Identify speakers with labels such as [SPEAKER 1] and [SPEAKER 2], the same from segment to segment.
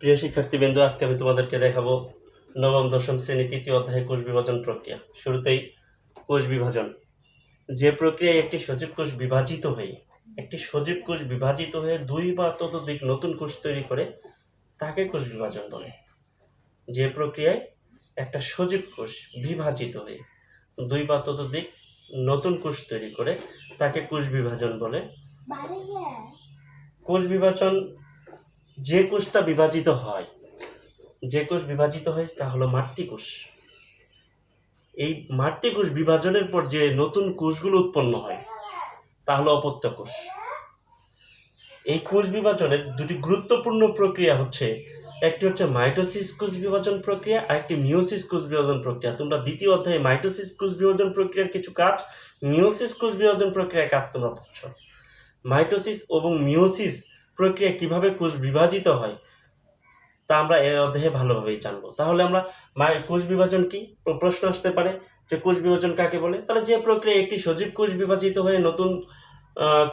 [SPEAKER 1] প্রিয় শিক্ষার্থীবৃন্দ, আজকে আমি তোমাদেরকে দেখাবো নবম, দশম শ্রেণি, তৃতীয় অধ্যায় কোষ বিভাজন প্রক্রিয়া। শুরুতেই কোষ বিভাজন। যে প্রক্রিয়ায় একটি সজীব কোষ বিভাজিত হয়ে, একটি সজীব কোষ বিভাজিত হয়ে দুই বা ততোধিক নতুন কোষ তৈরি করে, তাকে কোষ বিভাজন বলে। যে প্রক্রিয়ায় একটা সজীব কোষ বিভাজিত হয়ে দুই বা ততোধিক নতুন কোষ তৈরি করে, তাকে কোষ বিভাজন বলে। কোষ বিভাজন যে কোষটা বিভাজিত হয়, যে কোষ বিভাজিত হয় তা হলো মাতৃকোষ এই মাতৃকোষ বিভাজনের পর যে নতুন কোষগুলো উৎপন্ন হয়, তা হলো অপত্য কোষ। এই কোষ বিভাজনের দুটি গুরুত্বপূর্ণ প্রক্রিয়া হচ্ছে, একটি হচ্ছে মাইটোসিস কোষ বিভাজন প্রক্রিয়া আর একটি মিওসিস কোষ বিভাজন প্রক্রিয়া। তোমরা দ্বিতীয় অধ্যায়ে মাইটোসিস কোষ বিভাজন প্রক্রিয়ার কিছু কাজ মিওসিস কোষ বিভাজন প্রক্রিয়ার কাজ তোমরা পাচ্ছ মাইটোসিস এবং মিওসিস প্রক্রিয়া কীভাবে কোষ বিভাজিত হয়, তা আমরা এই অধ্যায়ে ভালোভাবেই জানব। তাহলে আমরা কোষ বিভাজন কি? প্রশ্ন আসতে পারে যে কোষ বিভাজন কাকে বলে? তাহলে যে প্রক্রিয়া একটি সজীব কোষ বিভাজিত হয়ে নতুন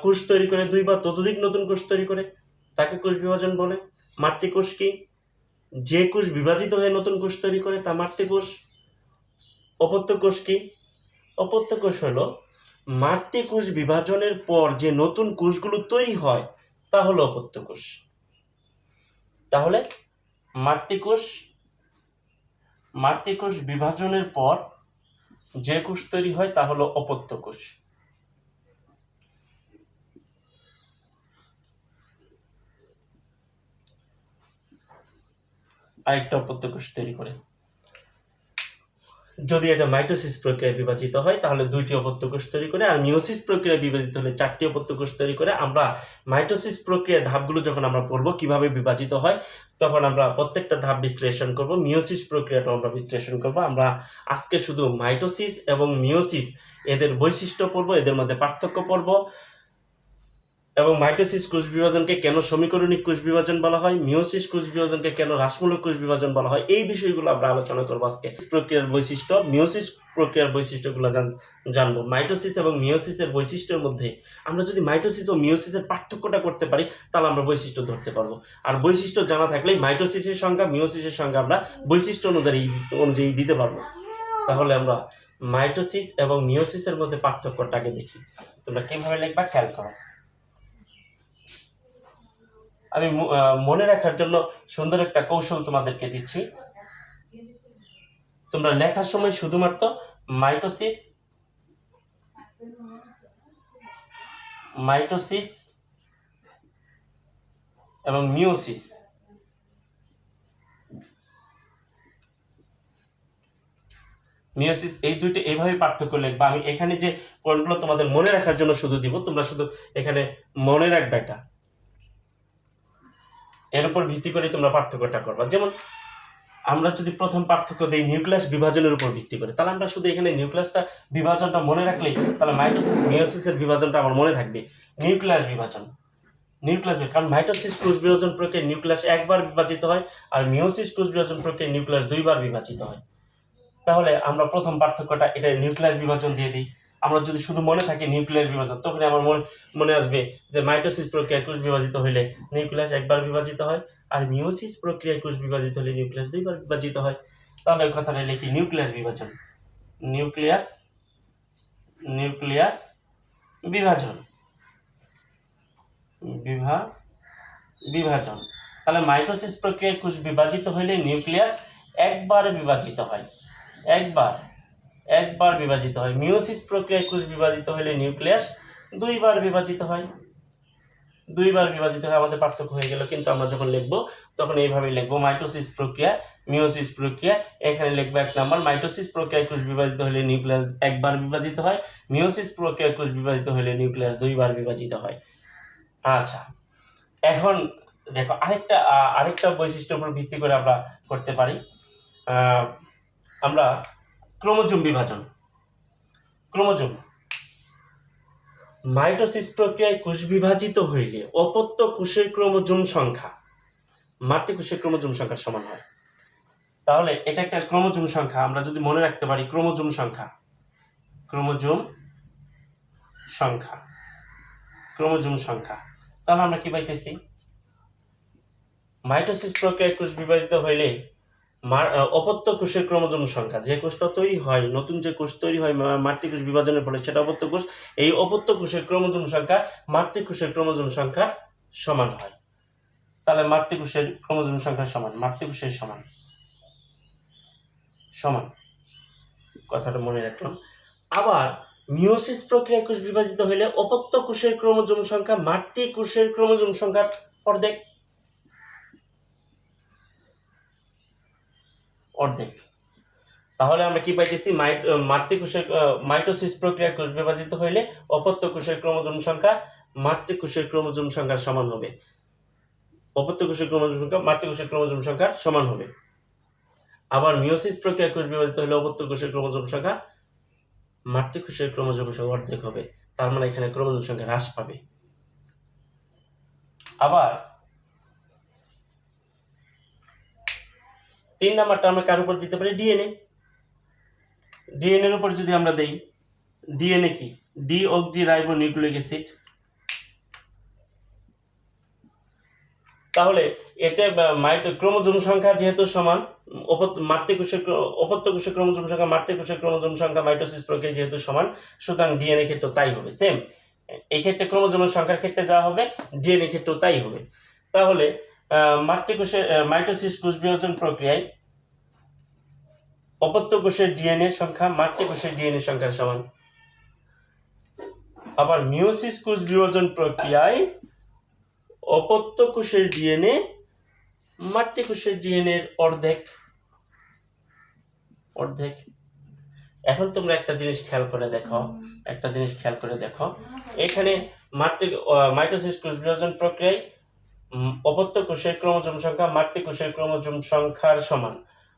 [SPEAKER 1] কোষ তৈরি করে, দুই বা ততোধিক নতুন কোষ তৈরি করে, তাকে কোষ বিভাজন বলে। মাতৃকোষ কি? যে কোষ বিভাজিত হয়ে নতুন কোষ তৈরি করে, তা মাতৃকোষ অপত্য কোষ কি? অপত্য কোষ হলো মাতৃকোষ বিভাজনের পর যে নতুন কোষগুলো তৈরি হয় তা হলো অপত্য কোষ তাহলে মাতৃকোষ মাতৃকোষ বিভাজনের পর যে কোষ তৈরি হয় তা হলো অপত্য কোষ আরেকটা অপত্য কোষ তৈরি করে। যদি এটা মাইটোসিস প্রক্রিয়ায় বিভাজিত হয়, তাহলে দুইটি অপত্য কোষ তৈরি করে আর মিওসিস প্রক্রিয়ায় বিভাজিত হলে চারটি অপত্য কোষ তৈরি করে আমরা মাইটোসিস প্রক্রিয়ার ধাপগুলো যখন আমরা পড়ব, কীভাবে বিভাজিত হয়, তখন আমরা প্রত্যেকটা ধাপ বিশ্লেষণ করব মিওসিস প্রক্রিয়াটা আমরা বিশ্লেষণ করব। আমরা আজকে শুধু মাইটোসিস এবং মিওসিস এদের বৈশিষ্ট্য পড়ব, এদের মধ্যে পার্থক্য পড়ব। এবং মাইটোসিস কোষ বিভাজনকে কেন সমীকরণিক কোষ বিভাজন বলা হয়? মিওসিস কোষ বিভাজনকে কেন রাসমূলক কোষ বিভাজন বলা হয়? এই বিষয়গুলো আমরা আলোচনা করব আজকে। প্রক্রিয়ার বৈশিষ্ট্য মিওসিস প্রক্রিয়ার বৈশিষ্ট্যগুলো জান- জানব। মাইটোসিস এবং মিওসিসের বৈশিষ্ট্যের মধ্যে আমরা যদি মাইটোসিস ও মিওসিসের পার্থক্যটা করতে পারি, তাহলে আমরা বৈশিষ্ট্য ধরতে পারব। আর বৈশিষ্ট্য জানা থাকলেই মাইটোসিসের সংখ্যা মিওসিসের সংখ্যা আমরা বৈশিষ্ট্য অনুযায়ী অনুযায়ী দিতে পারব। তাহলে আমরা মাইটোসিস এবং মিওসিসের মধ্যে পার্থক্যটাকে দেখি। তোমরা কীভাবে লিখবা? খেয়াল করো। আমি মনে রাখার জন্য সুন্দর একটা কৌশল তোমাদেরকে দিচ্ছি। তোমরা লেখার সময় শুধুমাত্র মাইটোসিস মাইটোসিস এবং মিওসিস মিওসিস এই দুইটি এইভাবে পার্থক্য লিখবা। আমি এখানে যে পয়েন্টগুলো তোমাদের মনে রাখার জন্য শুধু দিব, তোমরা শুধু এখানে মনে রাখবে এটা। এর উপর ভিত্তি করে তোমরা পার্থক্যটা করবা। যেমন, আমরা যদি প্রথম পার্থক্য দিই নিউক্লিয়াস বিভাজনের উপর ভিত্তি করে, তাহলে আমরা শুধু এখানে নিউক্লিয়াসটা বিভাজনটা মনে রাখলেই তাহলে মাইটোসিস মিওসিসের বিভাজনটা আমার মনে থাকবে। নিউক্লিয়াস বিভাজন। নিউক্লিয়াস কারণ মাইটোসিস কোষ বিভাজন প্রক্রিয়ায় নিউক্লিয়াস একবার বিভাজিত হয় আর মিওসিস কোষ বিভাজন প্রক্রিয়ায় নিউক্লিয়াস দুইবার বিভাজিত হয়। তাহলে আমরা প্রথম পার্থক্যটা, এটা নিউক্লিয়াস বিভাজন দিয়ে দিই। আমরা যদি শুধু মনে থাকি নিউক্লিয়াস বিভাজন তখন আমার মনে মনে আসবে যে মাইটোসিস প্রক্রিয়ায় কোষ বিভাজিত হইলে নিউক্লিয়াস একবার বিভাজিত হয়, আর মিওসিস প্রক্রিয়ায় কোষ বিভাজিত হলে নিউক্লিয়াস দুইবার বিভাজিত হয়। তাহলে কথাটা লিখি, নিউক্লিয়াস বিভাজন। নিউক্লিয়াস নিউক্লিয়াস বিভাজন। বিভা, বিভাজন। তাহলে মাইটোসিস প্রক্রিয়ায় কোষ বিভাজিত হইলে নিউক্লিয়াস একবার বিভাজিত হয়। একবার। একবার বিভাজিত হয়। মিওসিস প্রক্রিয়ায় কোষ বিভাজিত হলে নিউক্লিয়াস দুইবার বিভাজিত হয়। দুইবার বিভাজিত হয় আমাদের পার্থক্য হয়ে গেল, কিন্তু আমরা যখন লিখব, তখন এইভাবে লিখব, মাইটোসিস প্রক্রিয়া মিওসিস প্রক্রিয়া। এখানে লিখব এক নাম্বার, মাইটোসিস প্রক্রিয়ায় কোষ বিভাজিত হলে নিউক্লিয়াস একবার বিভাজিত হয় মিওসিস প্রক্রিয়ায় কোষ বিভাজিত হলে নিউক্লিয়াস দুইবার বিভাজিত হয়। আচ্ছা এখন দেখো, আরেকটা আরেকটা বৈশিষ্ট্যের উপর ভিত্তি করে আমরা করতে পারি। আমরা ক্রোমোজোম বিভাজন। ক্রোমোজোম। মাইটোসিস প্রক্রিয়ায় কোষ বিভাজিত হইলে অপত্য কোষের ক্রোমোজোম সংখ্যা মাতৃকোষের ক্রোমোজোম সংখ্যার সমান হয়। তাহলে এটা একটা ক্রোমোজোম সংখ্যা, আমরা যদি মনে রাখতে পারি ক্রোমোজোম সংখ্যা ক্রোমোজোম সংখ্যা ক্রোমোজোম সংখ্যা, তাহলে আমরা কি পাইতেছি? মাইটোসিস প্রক্রিয়ায় কোষ বিভাজিত হইলে অপত্য কোষের ক্রোমোজোম সংখ্যা। যে কোষটা তৈরি হয়, নতুন যে কোষ তৈরি হয় মাতৃকোষ বিভাজনের ফলে সেটা অপত্য কোষ। এই অপত্য কোষের ক্রোমোজোম সংখ্যা মাতৃকোষের ক্রোমোজোম সংখ্যা সমান হয়। তাহলে মাতৃকোষের ক্রোমোজোম সংখ্যা সমান, মাতৃকোষের সমান। সমান। কথাটা মনে রাখলাম। আবার মিওসিস প্রক্রিয়ায় কোষ বিভাজিত হলে অপত্য কোষের ক্রোমোজোম সংখ্যা মাতৃকোষের ক্রোমোজোম সংখ্যার অর্ধেক। অর্ধেক। তাহলে আমরা কি পাইতেছি? মাতৃকোষের মাইটোসিস প্রক্রিয়া কোষ বিভাজিত হইলে অপত্য কোষের ক্রোমোজোম সংখ্যা মাতৃকোষের ক্রোমোজোম সংখ্যার সমান হবে। অপত্য কোষের ক্রোমোজোম সংখ্যা মাতৃকোষের ক্রোমোজোম সংখ্যার সমান হবে। আবার মিওসিস প্রক্রিয়া কোষ বিভাজিত হলে অপত্য কোষের ক্রোমোজোম সংখ্যা মাতৃকোষের ক্রোমোজোম সংখ্যা অর্ধেক হবে। তার মানে এখানে ক্রোমোজোম সংখ্যা হ্রাস পাবে। আবার তিন নাম্বারটা আমরা কার উপর দিতে পারি? ডিএনএ। ডিএনএর উপর যদি আমরা দেই, ডিএনএ কি? Deoxyribonucleic acid. তাহলে এটা ক্রোমোজোম সংখ্যা যেহেতু সমান মাতৃকোষের ক্র- অপত্য কোষের ক্রোমোজোম সংখ্যা, মাতৃকোষের ক্রোমোজোম সংখ্যা, মাইটোসিস প্রক্রিয়া যেহেতু সমান, সুতরাং ডিএনএ ক্ষেত্রে তাই হবে সেম এই ক্ষেত্রে ক্রোমোজোমের সংখ্যার ক্ষেত্রে যা হবে, ডিএনএ ক্ষেত্রেও তাই হবে। তাহলে আহ, মাইটোসিস কোষ বিভাজন প্রক্রিয়ায় অপত্য কোষের ডিএনএ সংখ্যা মাতৃকোষের ডিএনএ সংখ্যার সমান। আবার মিওসিস কোষ বিভাজন প্রক্রিয়ায় অপত্য কোষের ডিএনএ মাতৃকোষের ডিএনএ এর অর্ধেক। অর্ধেক। এখন তোমরা একটা জিনিস খেয়াল করে দেখো একটা জিনিস খেয়াল করে দেখো। এখানে মাতৃ মাইটোসিস কোষ বিভাজন প্রক্রিয়ায় অপত্য কোষের ক্রোমোজোম সংখ্যা মাতৃকোষের ক্রোমোজোম সংখ্যার সমান।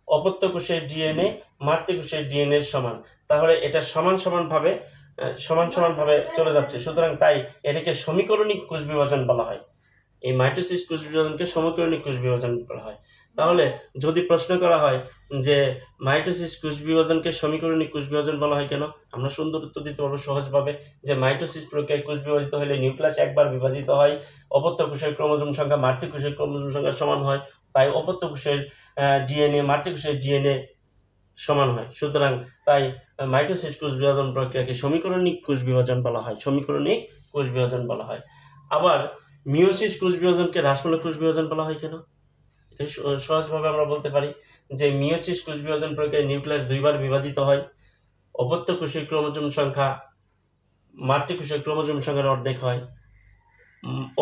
[SPEAKER 1] অপত্য কোষের ডিএনএ মাতৃকোষের ডিএনএ সমান। তাহলে এটা সমান সমানভাবে সমান সমানভাবে চলে যাচ্ছে। সুতরাং তাই এটাকে সমীকরণিক কোষ বিভাজন বলা হয়। এই মাইটোসিস কোষ বিভাজনকে সমীকরণিক কোষ বিভাজন বলা হয়। তাহলে যদি প্রশ্ন করা হয় যে মাইটোসিস কোষ বিভাজনকে সমীকরণী কোষ বিভাজন বলা হয় কেন? আমরা সুন্দর উত্তর দিতে পারব সহজভাবে যে মাইটোসিস প্রক্রিয়ায় কোষ বিভাজিত হলে নিউক্লিয়াস একবার বিভাজিত হয়, অপত্য কোষের ক্রোমোজোম সংখ্যা মাতৃকোষের ক্রোমোজোম সংখ্যা সমান হয়, তাই অপত্য কোষের ডিএনএ মাতৃকোষের ডিএনএ সমান হয়। সুতরাং তাই মাইটোসিস কোষ বিভাজন প্রক্রিয়াকে সমীকরণিক কোষ বিভাজন বলা হয় সমীকরণিক কোষ বিভাজন বলা হয়। আবার মিওসিস কোষ বিভাজনকে হ্রাসমূলক কোষ বিভাজন বলা হয় কেন? সহজভাবে আমরা বলতে পারি যে মিওসিস কোষ বিভাজন প্রক্রিয়ায় নিউক্লিয়াস দুইবার বিভাজিত হয়। অপত্য কোষের ক্রোমোজোম সংখ্যা মাতৃকোষের ক্রোমোজোম সংখ্যার অর্ধেক হয়।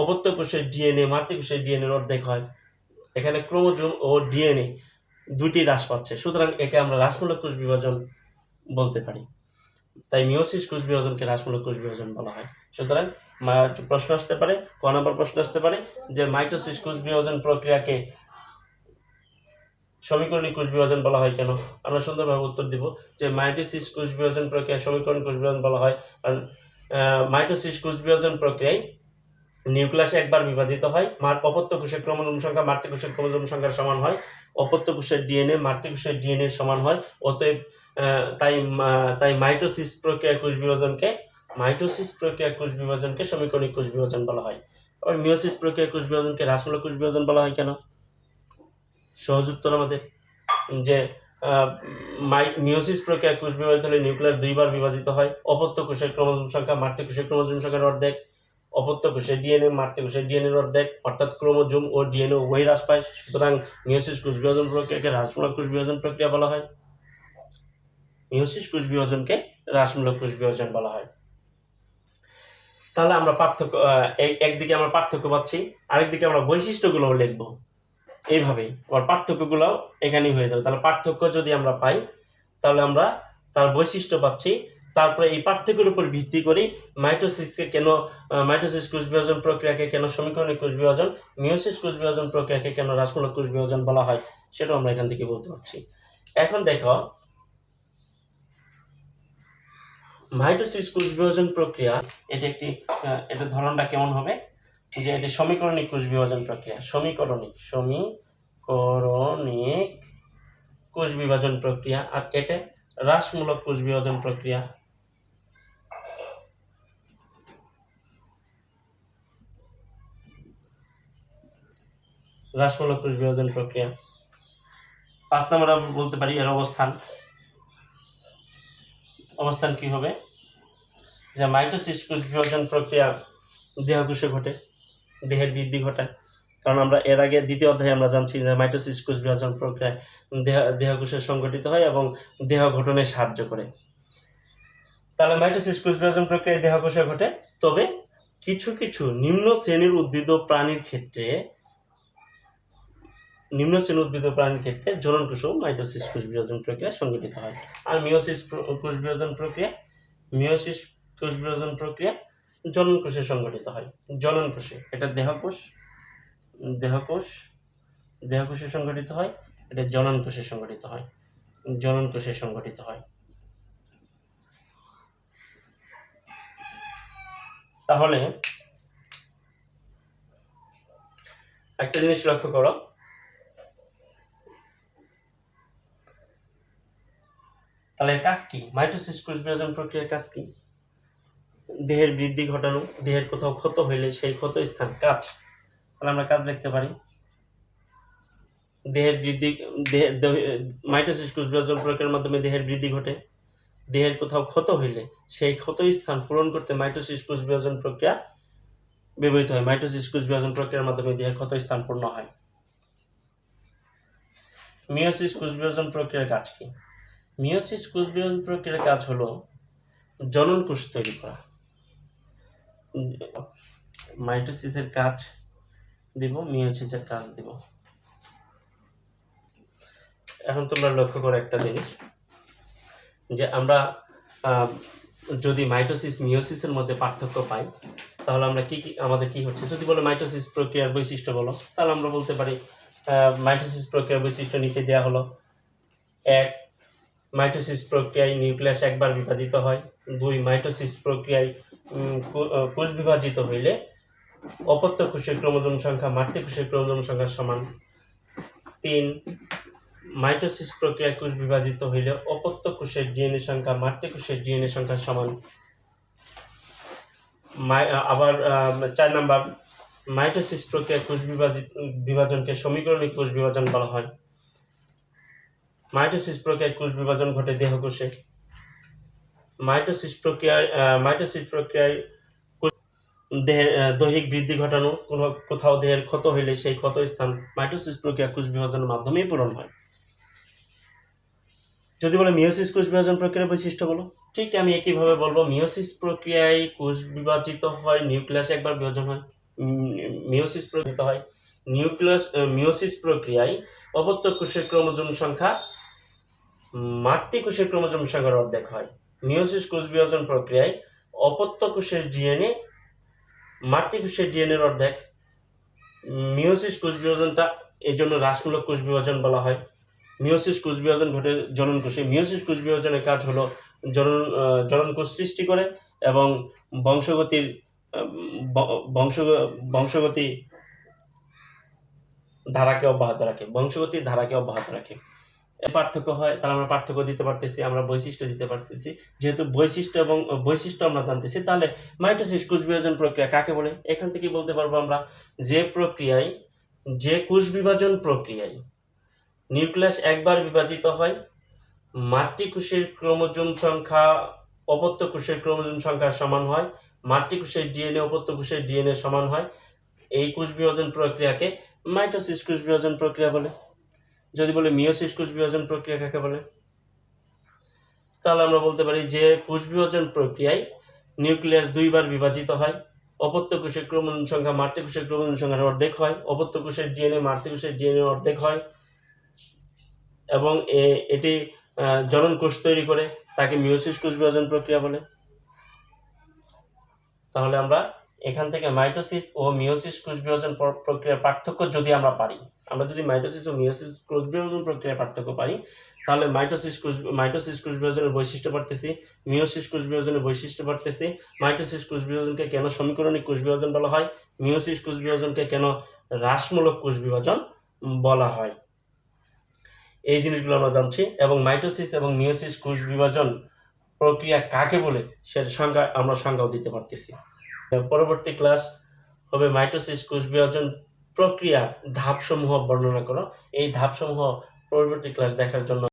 [SPEAKER 1] অপত্য কোষের ডিএনএ মাতৃকোষের ডিএনএর অর্ধেক হয়। এখানে ক্রোমোজোম ও ডিএনএ দুটি হ্রাস পাচ্ছে। সুতরাং একে আমরা হ্রাসমূলক কোষ বিভাজন বলতে পারি। তাই মিওসিস কোষ বিভাজনকে হ্রাসমূলক কোষ বিভাজন বলা হয়। সুতরাং প্রশ্ন আসতে পারে, ক নম্বর প্রশ্ন আসতে পারে যে মাইটোসিস কোষ বিভাজন প্রক্রিয়াকে সমীকরণিক কোষ বিভাজন বলা হয় কেন? আমরা সুন্দরভাবে উত্তর দিব যে মাইটোসিস কোষ বিভাজন প্রক্রিয়া সমীকরণ কোষ বিভাজন বলা হয়। কারণ মাইটোসিস কোষ বিভাজন প্রক্রিয়ায় নিউক্লিয়াসে একবার বিভাজিত হয়, মার অপত্য কোষের ক্রোমোজোম সংখ্যা মাতৃকোষের ক্রোমোজোম সংখ্যার সমান হয়, অপত্য কোষের ডিএনএ মাতৃকোষের ডিএনএ সমান হয়। অতএব তাই তাই মাইটোসিস প্রক্রিয়া কোষ বিভাজনকে মাইটোসিস প্রক্রিয়া কোষ বিভাজনকে সমীকরণিক কোষ বিভাজন বলা হয়। আবার মিওসিস প্রক্রিয়া কোষ বিভাজনকে হ্রাসমূলক কোষ বিভাজন বলা হয় কেন? সহজ উত্তর আমাদের, যে মাই মিওসিস প্রক্রিয়া কোষ বিভাজিত হলে নিউক্লিয়াস দুইবার বিভাজিত হয়। অপত্য কোষের ক্রোমোজোম সংখ্যা মাতৃকোষের ক্রোমোজোম সংখ্যার অর্ধেক। অপত্য কোষের ডিএনএ মাতৃকোষের ডিএনএর অর্ধেক। অর্থাৎ ক্রোমোজোম ও ডিএনএ উভয় হ্রাস পায়। সুতরাং মিওসিস কোষ বিভাজন প্রক্রিয়াকে হ্রাসমূলক কোষ বিভাজন প্রক্রিয়া বলা হয়। মিওসিস কোষ বিভাজনকে হ্রাসমূলক কোষ বিভাজন বলা হয়। তাহলে আমরা পার্থক্য একদিকে আমরা পার্থক্য পাচ্ছি, আরেকদিকে আমরা বৈশিষ্ট্যগুলো লিখব। এইভাবেই, আবার পার্থক্যগুলো এখানেই হয়ে যাবে। তাহলে পার্থক্য যদি আমরা পাই, তাহলে আমরা তার বৈশিষ্ট্য পাচ্ছি। তারপরে এই পার্থক্যের উপর ভিত্তি করে মাইটোসিসকে কেন মাইটোসিস কোষ বিভাজন প্রক্রিয়াকে কেন সমীকরণিক কোষ বিভাজন মিওসিস কোষ বিভাজন প্রক্রিয়াকে কেন হ্রাসমূলক কোষ বিভাজন বলা হয়, সেটাও আমরা এখান থেকে বলতে পারছি। এখন দেখো, মাইটোসিস কোষ বিভাজন প্রক্রিয়া, এটা একটি এটার ধরনটা কেমন হবে? যে এটি সমীকরণিক কোষ বিভাজন প্রক্রিয়া। সমীকরণিক সমীকরণিক কোষ বিভাজন প্রক্রিয়া। আর এটা হ্রাসমূলক কোষ বিভাজন প্রক্রিয়া। হ্রাসমূলক কোষ বিভাজন প্রক্রিয়া। পাঁচ নম্বর বলতে পারি এর অবস্থান। অবস্থান কি হবে? যে মাইটোসিস কোষ বিভাজন প্রক্রিয়া দেহকোষে ঘটে। দেহের বৃদ্ধি ঘটায়। কারণ আমরা এর আগে দ্বিতীয় অধ্যায়ে আমরা জানছি যে মাইটোসিস কোষ বিভাজন প্রক্রিয়ায় দেহ, দেহকোষে সংগঠিত হয় এবং দেহ গঠনে সাহায্য করে। তাহলে মাইটোসিস কোষ বিভাজন প্রক্রিয়ায় দেহকোষে ঘটে। তবে কিছু কিছু নিম্ন শ্রেণির উদ্ভিদ প্রাণীর ক্ষেত্রে, নিম্ন শ্রেণির উদ্ভিদ প্রাণীর ক্ষেত্রে জনন কোষ ও মাইটোসিস কোষ বিভাজন প্রক্রিয়া সংগঠিত হয়। আর মিওসিস কোষ বিভাজন প্রক্রিয়া মিওসিস কোষ বিভাজন প্রক্রিয়া জনন কোষে সংগঠিত হয়। জনন কোষে এটা দেহকোষ দেহকোষ, দেহকোষে সংগঠিত হয়, এটা জনন কোষে সংগঠিত হয়। জনন কোষে সংগঠিত হয়। তাহলে, একটা জিনিস লক্ষ্য করো। তাহলে কাজ কি? মাইটোসিস কোষ বিভাজন প্রক্রিয়ার কাজ কি? দেহের বৃদ্ধি ঘটানো, দেহের কোথাও ক্ষত হইলে সেই ক্ষত স্থান কাজ। তাহলে আমরা কাজ লিখতে পারি। দেহের বৃদ্ধি মাইটোসিস কোষ বিভাজন প্রক্রিয়ার মাধ্যমে দেহের বৃদ্ধি ঘটে। দেহের কোথাও ক্ষত হইলে সেই ক্ষত স্থান পূরণ করতে মাইটোসিস কোষ বিভাজন প্রক্রিয়া ব্যবহৃত হয়। মাইটোসিস কোষ বিভাজন প্রক্রিয়ার মাধ্যমে দেহের ক্ষত স্থান পূর্ণ হয়। মিওসিস কোষ বিভাজন প্রক্রিয়ার কাজ কি? মিওসিস কোষ বিভাজন প্রক্রিয়ার কাজ হলো জনন কোষ তৈরি করা। মাইটোসিসের কাজ দিব মিওসিসের কাজ দিব। এখন তোমরা লক্ষ্য করো একটা জিনিস, যে আমরা যদি মাইটোসিস মিওসিসের মধ্যে পার্থক্য পাই, তাহলে আমরা কি কি, আমাদের কি হচ্ছে? যদি বলো মাইটোসিস প্রক্রিয়ার বৈশিষ্ট্য বলো, তাহলে আমরা বলতে পারি মাইটোসিস প্রক্রিয়ার বৈশিষ্ট্য নিচে দেওয়া হলো। এক মাইটোসিস প্রক্রিয়ায় নিউক্লিয়াস একবার বিভাজিত হয়। দুই, মাইটোসিস প্রক্রিয়ায় কোষ বিভাজিত হইলে অপত্য কোষের ক্রোমোজোম সংখ্যা মাতৃ কোষের ক্রোমোজোম সংখ্যার সমান। তিন, মাইটোসিস প্রক্রিয়ায় কোষ বিভাজিত হইলে অপত্য কোষের ডিএনএ সংখ্যা মাতৃ কোষের ডিএনএ সংখ্যার সমান। আবার চার নাম্বার, মাইটোসিস প্রক্রিয়ায় কোষ বিভাজিত, বিভাজনকে সমীকরণিক কোষ বিভাজন বলা হয়। মাইটোসিস প্রক্রিয়ায় কোষ বিভাজন ঘটে দেহকোষে মাইটোসিস প্রক্রিয়ায় মাইটোসিস প্রক্রিয়ায় কোষ- দেহে আহ, দৈহিক বৃদ্ধি ঘটানো কোনো কোথাও দেহের ক্ষত হইলে সেই ক্ষত স্থান মাইটোসিস প্রক্রিয়া কোষ বিভাজনের মাধ্যমেই পূরণ হয়। যদি বলে মিওসিস কোষ বিভাজন প্রক্রিয়ার বৈশিষ্ট্য বলো ঠিক আমি একইভাবে বলব মিওসিস প্রক্রিয়ায় কোষ বিভাজিত হয় নিউক্লিয়াস একবার বিভাজন হয় মিওসিস প্রকৃত হয় নিউক্লিয়াস মিওসিস প্রক্রিয়ায় অপত্য কোষের ক্রোমোজোম সংখ্যা মাতৃ কোষের ক্রোমোজোম সংখ্যার অর্ধেক হয়। মিওসিস কোষ বিভাজন প্রক্রিয়ায় অপত্য কোষের ডিএনএ মাতৃ কোষের ডিএনএর অর্ধেক। মিওসিস কোষ বিভাজনটা এই জন্য হ্রাসমূলক কোষ বিভাজন বলা হয়। মিওসিস কোষ বিভাজন ঘটে জনন কোষে। মিওসিস কোষ বিভাজনের কাজ হলো জনন জনন কোষ সৃষ্টি করে এবং বংশগতির বংশ, বংশগতি ধারাকে অব্যাহত রাখে। বংশগতির ধারাকে অব্যাহত রাখে। পার্থক্য হয়, তাহলে আমরা পার্থক্য দিতে পারতেছি, আমরা বৈশিষ্ট্য দিতে পারতেছি। যেহেতু বৈশিষ্ট্য এবং বৈশিষ্ট্য আমরা জানতেছি, তাহলে মাইটোসিস কোষ বিভাজন প্রক্রিয়া কাকে বলে? এখান থেকে বলতে পারব আমরা, যে প্রক্রিয়ায়, যে কোষ বিভাজন প্রক্রিয়ায় নিউক্লিয়াস একবার বিভাজিত হয় মাতৃকোষের ক্রোমোজোম সংখ্যা অপত্য কোষের ক্রোমোজোম সংখ্যার সমান হয় মাতৃকোষের ডিএনএ অপত্য কোষের ডিএনএ সমান হয়। এই কোষ বিভাজন প্রক্রিয়াকে মাইটোসিস কোষ বিভাজন প্রক্রিয়া বলে। যদি বলে মিওসিস কোষ বিভাজন প্রক্রিয়া কাকে বলে? তাহলে আমরা বলতে পারি যে কোষ বিভাজন প্রক্রিয়ায় নিউক্লিয়াস দুইবার বিভাজিত হয়, অপত্য কোষের ক্রোমোজোম সংখ্যা মাতৃকোষের ক্রোমোজোম সংখ্যার অর্ধেক হয়, অপত্য কোষের ডিএনএ মাতৃকোষের ডিএনএ অর্ধেক হয় এবং এটি জনন কোষ তৈরি করে, তাকে মিওসিস কোষ বিভাজন প্রক্রিয়া বলে। তাহলে আমরা এখান থেকে মাইটোসিস ও মিওসিস কোষ বিভাজন প্র- প্রক্রিয়ার পার্থক্য যদি আমরা পারি, আমরা যদি মাইটোসিস ও মিওসিস কোষ বিভাজন প্রক্রিয়ার পার্থক্য পারি, তাহলে মাইটোসিস কোষ মাইটোসিস কোষ বিভাজনের বৈশিষ্ট্য পারতেছি মিওসিস কোষ বিভাজনের বৈশিষ্ট্য পারতেছি, মাইটোসিস কোষ বিভাজনকে কেন সমীকরণিক কোষ বিভাজন বলা হয় মিওসিস কোষ বিভাজনকে কেন হ্রাসমূলক কোষ বিভাজন বলা হয়। এই জিনিসগুলো আমরা জানছি এবং মাইটোসিস এবং মিওসিস কোষ বিভাজন প্রক্রিয়া কাকে বলে, সের সংজ্ঞা আমরা সংজ্ঞাও দিতে পারতেছি। পরবর্তী ক্লাস হবে মাইটোসিস কোষ বিভাজন প্রক্রিয়ার ধাপসমূহ বর্ণনা করো। এই ধাপসমূহ পরবর্তী ক্লাস দেখার জন্য